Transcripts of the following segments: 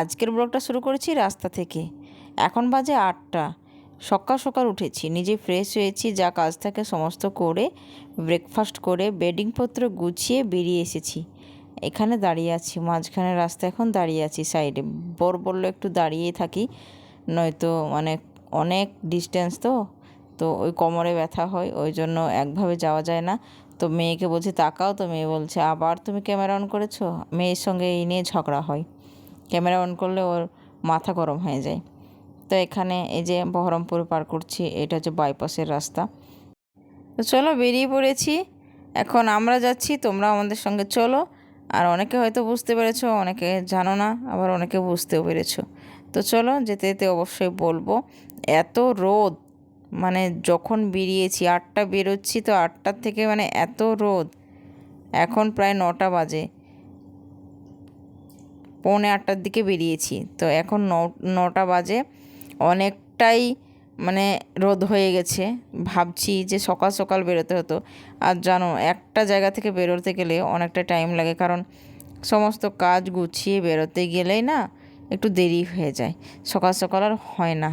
আজকের ব্লগটা শুরু করেছি রাস্তা থেকে। এখন বাজে আটটা। সকাল সকাল উঠেছি। নিজে ফ্রেশ হয়েছি, যা কাজ থাকে সমস্ত করে ব্রেকফাস্ট করে বেডিংপত্র গুছিয়ে বেরিয়ে এসেছি। এখানে দাঁড়িয়ে আছি, মাঝখানে রাস্তা এখন দাঁড়িয়ে আছি সাইডে বর বলল একটু দাঁড়িয়ে থাকি, নয়তো মানে অনেক ডিস্টেন্স তো তো ওই কোমরে ব্যথা হয়, ওই জন্য একভাবে যাওয়া যায় না। তো মেয়েকে বলছি, তাকাও তো, মেয়ে বলছে, আবার তুমি ক্যামেরা অন করেছ? মেয়ের সঙ্গে এই নিয়ে ঝগড়া হয়। ক্যামেরা অন করলে ওর মাথা গরম হয়ে যায়। তো এখানে এই যে বহরমপুর পার করছি, এটা হচ্ছে বাইপাসের রাস্তা। তো চলো বেরিয়ে পড়েছি। এখন আমরা যাচ্ছি, তোমরা আমাদের সঙ্গে চলো। আর অনেকে হয়তো বুঝতে পেরেছ, অনেকে জানো না, আবার অনেকে বুঝতেও পেরেছ। তো চলো, যেতে যেতে অবশ্যই বলব, এত রোদ মানে যখন বেরিয়েছি, আটটা বেরোচ্ছি, তো আটটার থেকে মানে এত রোদ। এখন প্রায় নটা বাজে। পৌনে আটটার দিকে বেরিয়েছি। তো এখন নটা বাজে। অনেকটাই মানে রোদ হয়ে গেছে। ভাবছি যে সকাল সকাল বেরোতে হতো। আর জানো, একটা জায়গা থেকে বেরোতে গেলে অনেকটা টাইম লাগে। কারণ সমস্ত কাজ গুছিয়ে বেরোতে গেলেই না একটু দেরি হয়ে যায়। সকাল সকাল আর হয় না।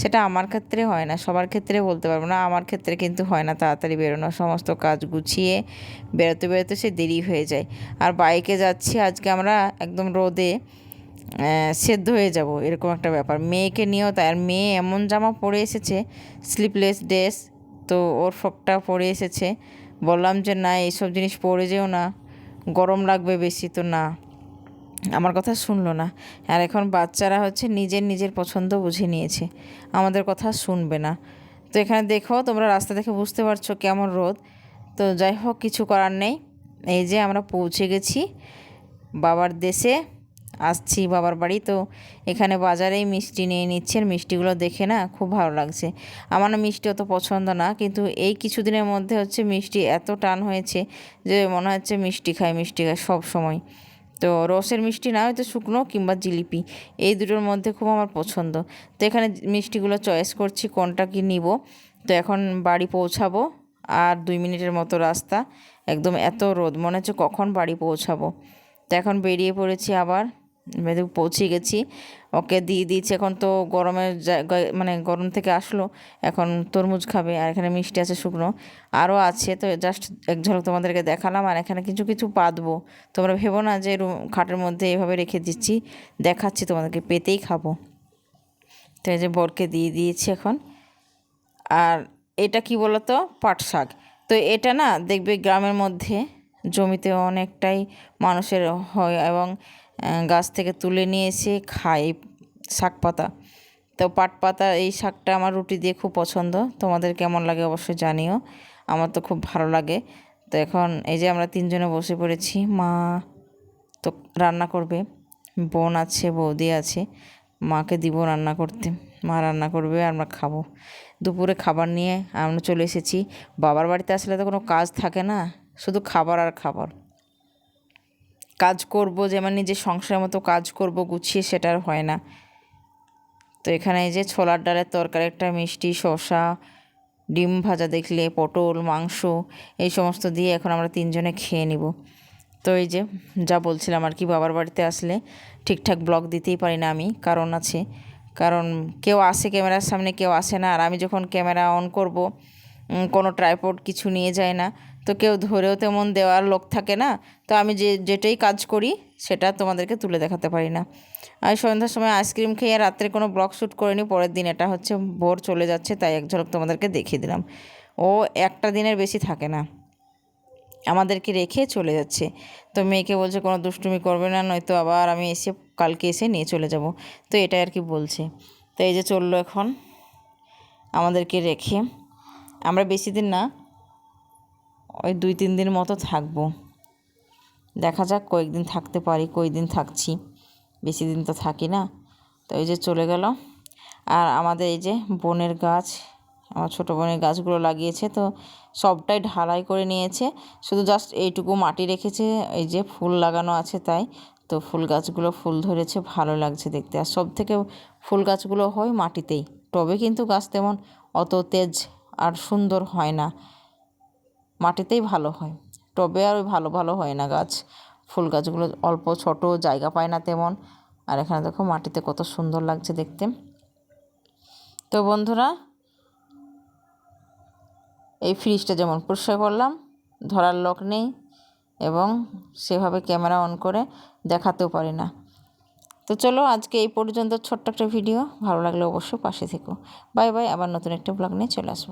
সেটা আমার ক্ষেত্রে হয় না, সবার ক্ষেত্রে বলতে পারব না। আমার ক্ষেত্রে কিন্তু হয় না তাড়াতাড়ি বেরোনো, সমস্ত কাজ গুছিয়ে বেরোতে বেরোতে সে দেরি হয়ে যায়। আর বাইকে যাচ্ছি, আজকে আমরা একদম রোদে সেদ্ধ হয়ে যাব, এরকম একটা ব্যাপার। মেয়েকে নিয়েও তাই, আর মেয়ে এমন জামা পরে এসেছে স্লিপলেস ড্রেস তো ওর ফ্রকটা পরে এসেছে। বললাম যে, না, এইসব জিনিস পরে যেও না, গরম লাগবে বেশি, তো না। আমার কথা শুনলো না। আর এখন বাচ্চারা হচ্ছে নিজের নিজের পছন্দ বুঝে নিয়েছে। আমাদের কথা শুনবে না। তো এখানে দেখো, তোমরা রাস্তা দেখে বুঝতে পারছ কেমন রোদ। তো যাই হোক, কিছু করার নেই। এই যে আমরা পৌঁছে গেছি বাবার দেশে। আসছি বাবার বাড়ি। তো এখানে বাজারেই মিষ্টি নিয়ে নিচ্ছে। আর মিষ্টিগুলো দেখে না খুব ভালো লাগছে। আমার না মিষ্টি অত পছন্দ না। কিন্তু এই কিছুদিনের মধ্যে হচ্ছে মিষ্টি এত টান হয়েছে যে মনে হচ্ছে মিষ্টি খায় মিষ্টি খায় সব সময় তো রসের মিষ্টি না হয়তো শুকনো কিংবা জিলিপি, এই দুটোর মধ্যে খুব আমার পছন্দ। তো এখানে মিষ্টিগুলো চয়েস করছি কোনটা কি নিব। তো এখন বাড়ি পৌঁছাবো আর দুই মিনিটের মতো রাস্তা। একদম এত রোদ, মনে হচ্ছে কখন বাড়ি পৌঁছাবো। তো এখন বেরিয়ে পড়েছি আবার। পৌঁছে গেছি। ওকে দিয়ে দিয়েছি, এখন তো গরমের জায়গায় মানে গরম থেকে আসলো, এখন তরমুজ খাবে, আর এখানে মিষ্টি আছে, শুকনো। আরও আছে, তো জাস্ট এক ঝলক তোমাদেরকে দেখালাম, আর এখানে কিছু কিছু পাতবো। তোমরা ভেবো না যে রুম, খাটের মধ্যে এভাবে রেখে দিচ্ছি, দেখাচ্ছি তোমাদেরকে, পেতেই খাব। তো এই যে বরকে দিয়ে দিয়েছি এখন। আর এটা কি বলতো? পাট শাক। তো এটা না, দেখবে গ্রামের মধ্যে জমিতে অনেকটাই মানুষের হয়, এবং গাছ থেকে তুলে নিয়ে এসে খাই শাক পাতা। তো পাট পাতা, এই শাকটা আমার রুটি দিয়ে খুব পছন্দ। তোমাদের কেমন লাগে অবশ্যই জানিও। আমার তো খুব ভালো লাগে। তো এখন এই যে আমরা তিনজনে বসে পড়েছি, মা তো রান্না করবে, বোন আছে, বৌদি আছে, মাকে দিব রান্না করতে। মা রান্না করবে, আমরা খাব। দুপুরে খাবার নিয়ে আমরা চলে এসেছি। বাবার বাড়িতে আসলে তো কোনো কাজ থাকে না, শুধু খাবার আর খাবার। কাজ করব যেমন নিজের সংসারের মতো কাজ করব, গুছিয়ে সেটা আর হয় না। তো এখানে এই যে ছোলার ডালের তরকারি, একটা মিষ্টি, শসা, ডিম ভাজা দেখলে, পটল, মাংস, এই সমস্ত দিয়ে এখন আমরা তিনজনে খেয়ে নিব। তো এই যে যা বলছিলাম আর কি, বাবার বাড়িতে আসলে ঠিকঠাক ব্লগ দিতেই পারি না আমি, কারণ আছে। কারণ কেউ আসে ক্যামেরার সামনে, কেউ আসে না। আর আমি যখন ক্যামেরা অন করব কোনো ট্রাইপড কিছু নিয়ে যায় না। তো কেউ ধরেও তেমন দেওয়ার লোক থাকে না। তো আমি যে, যেটাই কাজ করি, সেটা তোমাদেরকে তুলে দেখাতে পারি না। আমি সন্ধ্যার সময় আইসক্রিম খেয়ে রাত্রে কোনো ব্লগ শ্যুট করিনি, পরের দিন এটা হচ্ছে ভোর চলে যাচ্ছে, তাই এক ঝলক তোমাদেরকে দেখিয়ে দিলাম। ও একটা দিনের বেশি থাকে না। আমাদেরকে রেখে চলে যাচ্ছে। তো মেয়েকে বলছে, কোনো দুষ্টুমি করবে না, নয়তো আবার আমি এসে, কালকে এসে নিয়ে চলে যাব। তো এটাই আর কি বলছে। তো এই যে চলল এখন আমাদেরকে রেখে। আমরা বেশি দিন না ওই দুই, তিন দিন মতো থাকব। দেখা যাক কয়েকদিন থাকতে পারি কয়েকদিন থাকছি। বেশি দিন তো থাকি না। তো এই যে চলে গেল। আর আমাদের এই যে বনের গাছ, আমার ছোটো বোনের গাছগুলো লাগিয়েছে, তো সবটাই ঢালাই করে নিয়েছে। শুধু জাস্ট এইটুকু মাটি রেখেছে, এই যে ফুল লাগানো আছে তাই। তো ফুল গাছগুলো ফুল ধরেছে, ভালো লাগছে দেখতে। আর সব থেকে ফুল গাছগুলো হয় মাটিতেই। টবে কিন্তু গাছ তেমন অত তেজ আর সুন্দর হয় না। মাটিতেই ভালো হয়। টবে আর ওই ভালো ভালো হয় না গাছ। ফুল গাছগুলো অল্প ছোট, জায়গা পায় না তেমন। আর এখানে দেখো মাটিতে কত সুন্দর লাগছে দেখতে। তো বন্ধুরা, এই ফ্রিজটা যেমন পরিষ্কার করলাম, ধরার লোক নেই এবং সেভাবে ক্যামেরা অন করে দেখাতেও পারি না। তো চলো আজকে এই পর্যন্ত ছোট্ট একটা ভিডিও ভালো লাগলে অবশ্যই পাশে থেকো। বাই বাই, আবার নতুন একটা ব্লগ নিয়ে চলে আসব।